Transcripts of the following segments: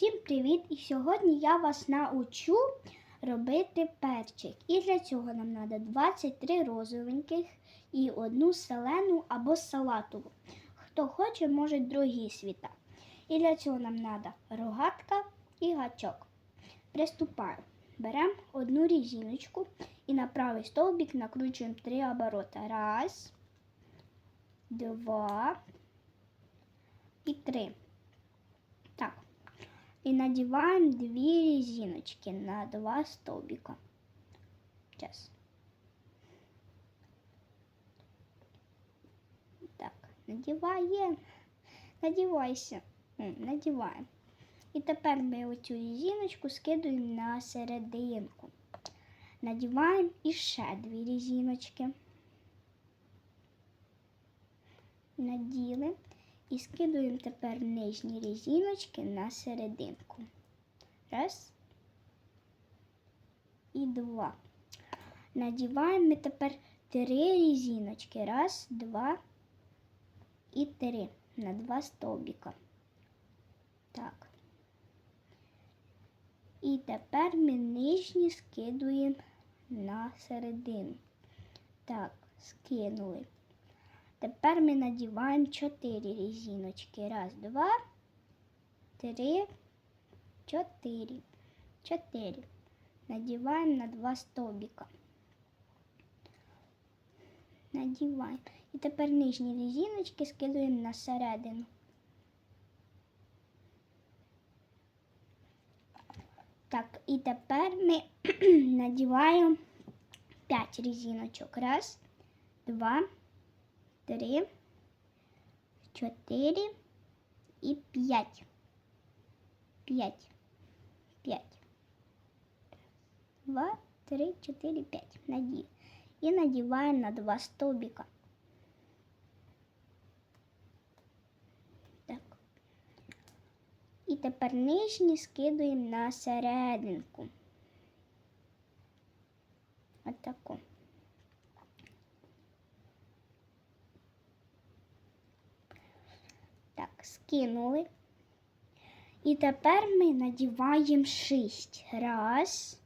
Всім привіт! І сьогодні я вас научу робити перчик. І для цього нам треба 23 розовеньких і одну зелену або салатову. Хто хоче, може другі світа. І для цього нам треба рогатка і гачок. Приступаємо. Беремо одну різиночку і на правий стовбик накручуємо три оборота. Раз, два і три. Так. И надеваем две резиночки на два столбика. Сейчас. Так, надеваем. Надівайся. Надіваємо. І тепер ми оцю резиночку скидуємо на серединку. Надіваємо іще дві резиночки. Наділи. І скидуємо тепер нижні резиночки на серединку. Раз. І два. Надіваємо ми тепер три резиночки. Раз, два і три. На два стовбика. Так. І тепер ми нижні скидуємо на середину. Так, скинули. Тепер ми надіваємо 4 резиночки. Раз, два, три, чотири. Чотири. Надіваємо на два стовбика. Надіваємо. І тепер нижні резиночки скидуємо на середину. Так, і тепер ми надіваємо 5 резиночок. Раз, два, три, чотири і п'ять. П'ять. П'ять. Два, три, чотири, п'ять. Надів. І надіваємо на два стовбика. Так. І тепер нижні скидуємо на серединку. Отаку. Так, скинули. І тепер ми надіваємо шість. Раз,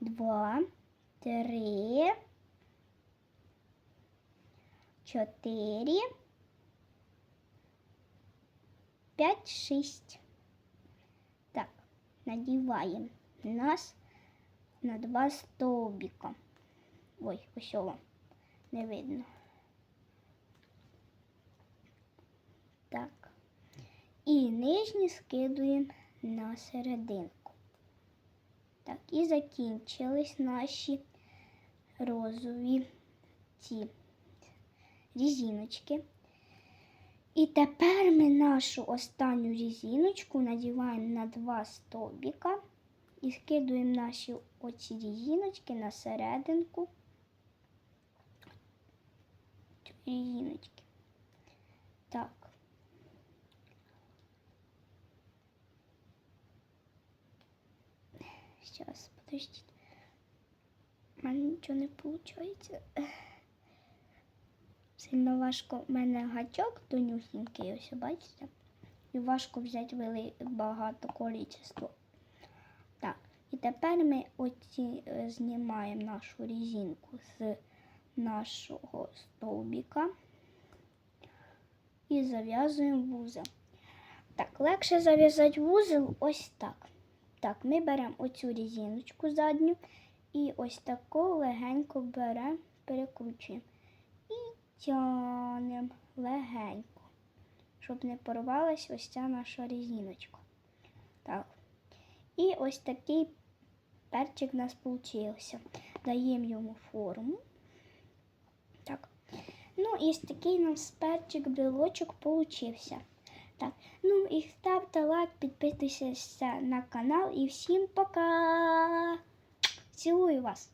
два, три, чотири, п'ять, шість. Так, надіваємо нас на два стовбика. Ой, ось вам не видно. Так. І нижні скидуємо на серединку. Так, і закінчились наші розові ці різиночки. І тепер ми нашу останню різиночку надіваємо на два стовбика і скидуємо наші оці різиночки на серединку. Різиночки. Так. Сейчас, подождите. У мене нічого не виходить. Сильно важко. У мене гачок тонюсінький, ось бачите? І важко взяти вели... багато количество. Так, і тепер ми оці е, знімаємо нашу резинку з нашого стовбика і зав'язуємо вузел. Так, легше зав'язати вузел ось так. Так, ми беремо оцю різиночку задню і ось таку легенько беремо, перекручуємо. І тянемо легенько, щоб не порвалась ось ця наша різиночка. Так. І ось такий перчик у нас вийшов. Даємо йому форму. Так. Ну, і ось такий у нас перчик брелочок получився. Так, ну і ставте лайк, підписуйтесь на канал і всім пока! Цілую вас!